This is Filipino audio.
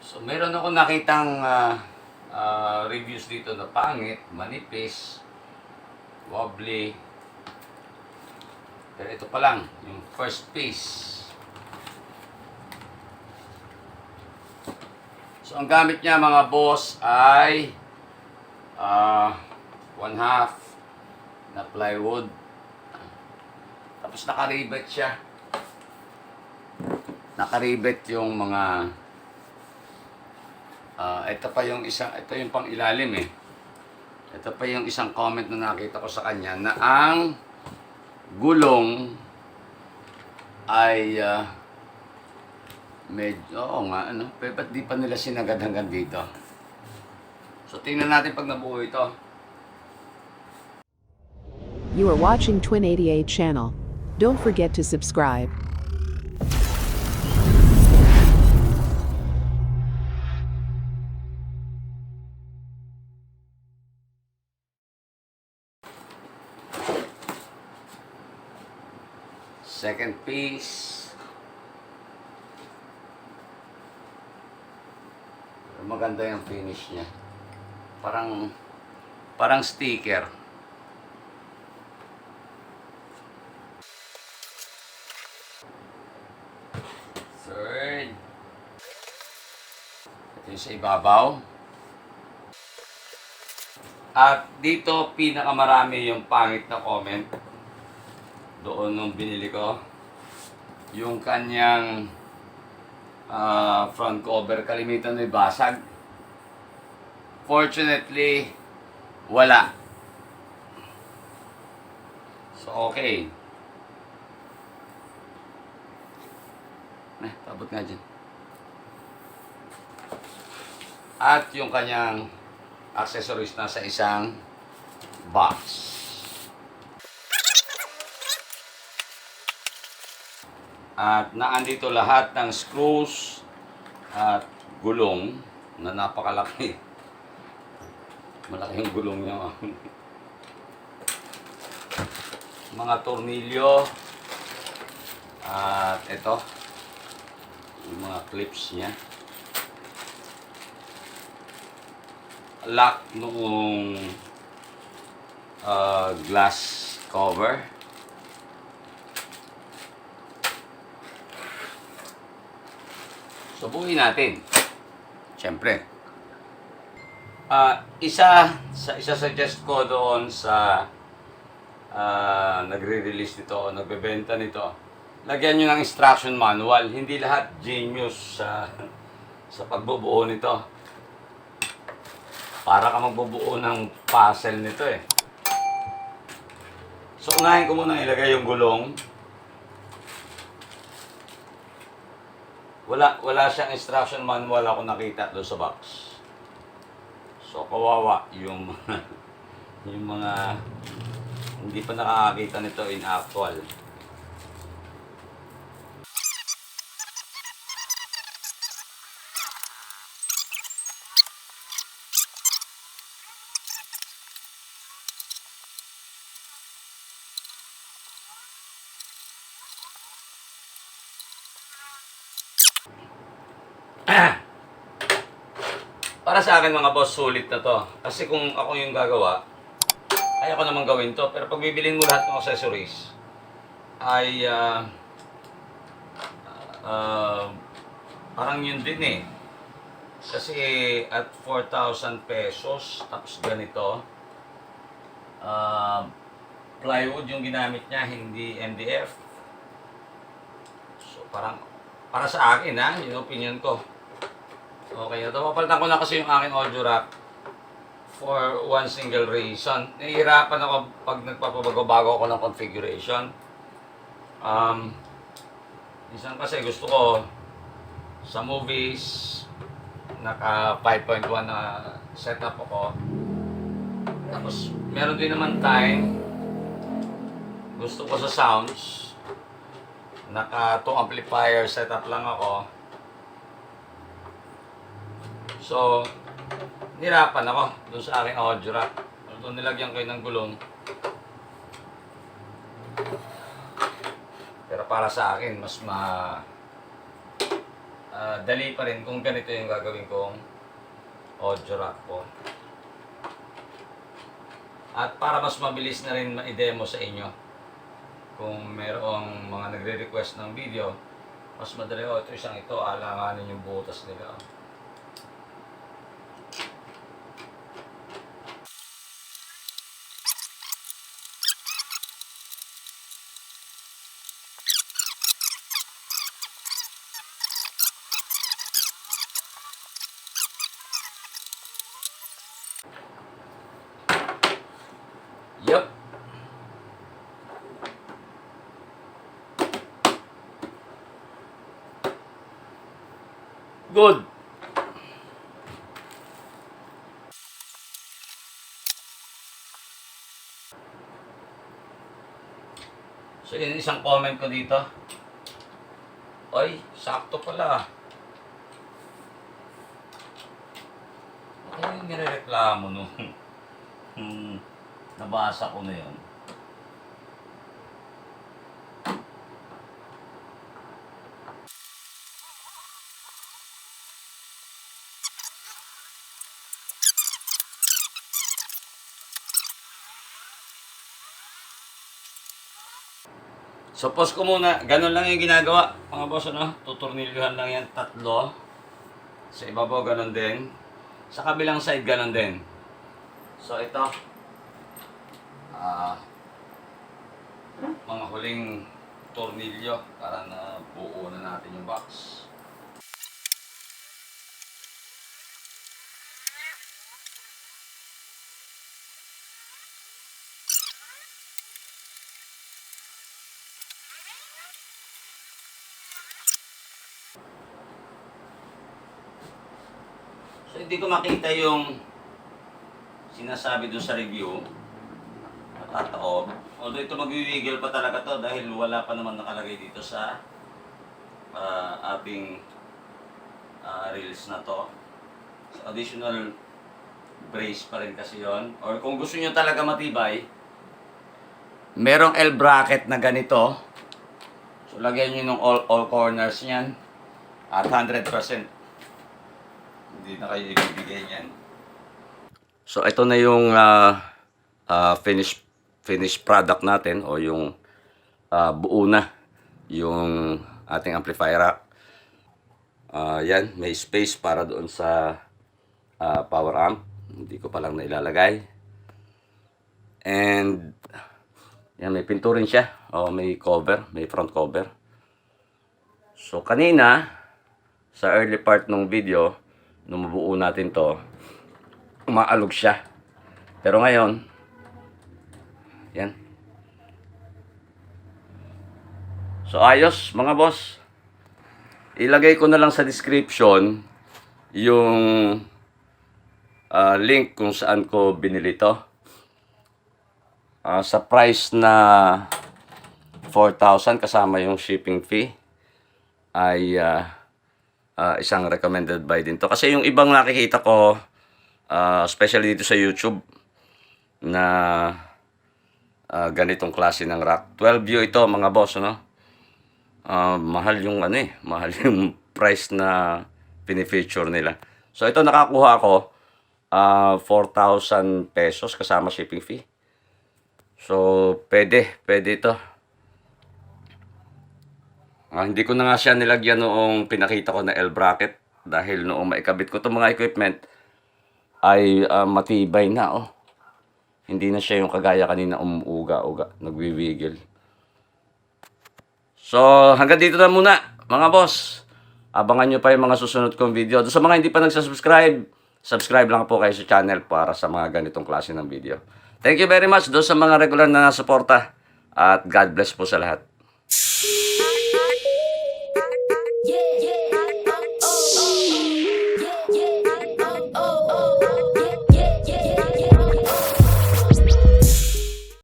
So, meron ako nakitang ah, ah, reviews dito na pangit, manipis, wobbly. Pero ito pa lang, yung first piece. So, ang gamit niya mga boss ay ah, one half na plywood. Tapos nakaribet siya. Nakaribet yung mga Ah, ito pa yung isang ito yung pang ilalim eh. Ito pa yung isang comment na nakita ko sa kanya na ang gulong ay ah, medyo oo nga ano, pero ba't di pa nila sinagad hanggang dito? So tingnan natin pag nabuo ito. You are watching Twin 88 channel. Don't forget to subscribe. Pero maganda yung finish niya. Parang parang sticker. Third. Ito yung sa ibabaw. At dito pinakamarami yung pangit na comment doon nung binili ko. Yung kanyang ah, front cover, kalimitan may basag. Fortunately, wala. So, okay. Eh, tabot nga dyan. At yung kanyang accessories na sa isang box. At naandito lahat ng screws at gulong na napakalaki. Malaki yung gulong niya. Mga tornilyo. At ito. Yung mga clips niya. Lock noong ah, glass cover. Subuhin natin. Siyempre. Ah, isa sa isa suggest ko doon sa ah, nagre-release nito o nagbebenta nito. Lagyan niyo ng instruction manual. Hindi lahat genius sa sa pagbubuo nito. Para ka magbubuo ng puzzle nito eh. So unahin ko muna ilagay yung gulong. Wala wala siyang instruction manual ako nakita doon sa box. So kawawa yung yung mga hindi pa nakakakita nito in actual. Para sa akin mga boss, sulit na to. Kasi kung ako yung gagawa, ay ako naman gawin to. Pero pag bibilin mo lahat ng accessories, ay ah, ah, parang yun din eh. Kasi at 4,000 pesos, tapos ganito, ah, plywood yung ginamit niya, hindi MDF. So parang, para sa akin ha, yung opinion ko. Okay, ito papalitan ko na kasi yung aking audio rack for one single reason. Nahihirapan ako pag nagpapabago-bago ako ng configuration. Um, minsan kasi gusto ko sa movies, naka 5.1 na setup ako. Tapos, meron din naman time, gusto ko sa sounds, naka 2 amplifier setup lang ako. So, nirapan ako doon sa aking audio rack. Although nilagyan ko ng gulong. Pero para sa akin, mas ma... ah, dali pa rin kung ganito yung gagawin kong audio rack ko. At para mas mabilis na rin ma-demo sa inyo, kung merong mga nagre-request ng video, mas madali, oh, ito isang ito, alanganin yung butas nila. oh. Good. So yun isang comment ko dito. Ay, sakto pala. Ano yung nirereklamo nung hmm, nabasa ko na yun? So, pause ko muna. Ganun lang yung ginagawa. Mga boss, ano? Tutornilyohan lang yan. Tatlo. Sa ibabaw, ganun din. Sa kabilang side, ganun din. So, ito. Ah, mga huling tornilyo para na buo na natin yung box. Hindi ko makita yung sinasabi doon sa review. Matataob. Although ito magwiwigil pa talaga to dahil wala pa naman nakalagay dito sa ah, ating ah, reels na to. So, additional brace pa rin kasi yon Or kung gusto nyo talaga matibay, merong L bracket na ganito. So, lagyan nyo ng all, all corners niyan. At 100%. Hindi na kayo ibibigay niyan. So ito na yung uh, uh, finished finished product natin o yung uh, buo na yung ating amplifier rack. Uh, yan, may space para doon sa uh, power amp. Hindi ko pa lang nailalagay. And yan, may pinto rin siya. O may cover, may front cover. So kanina, sa early part ng video, nung mabuo natin to, umaalog siya. Pero ngayon, yan. So ayos mga boss. Ilagay ko na lang sa description yung ah, link kung saan ko binili to. Ah, sa price na 4,000 kasama yung shipping fee ay ah, ah, isang recommended buy din to. Kasi yung ibang nakikita ko, ah, especially dito sa YouTube, na ah, ganitong klase ng rack. 12 view ito mga boss, no? Ah, mahal yung ano eh, mahal yung price na pinifeature nila. So ito nakakuha ko ah 4,000 pesos kasama shipping fee. So pwede, pwede ito. Ah, hindi ko na nga siya nilagyan noong pinakita ko na L bracket dahil noong maikabit ko itong mga equipment ay ah, matibay na oh. Hindi na siya yung kagaya kanina umuuga-uga, nagwiwigil. So, hanggang dito na muna, mga boss. Abangan nyo pa yung mga susunod kong video. Doon sa mga hindi pa nagsasubscribe, subscribe lang po kayo sa channel para sa mga ganitong klase ng video. Thank you very much doon sa mga regular na nasuporta. At God bless po sa lahat.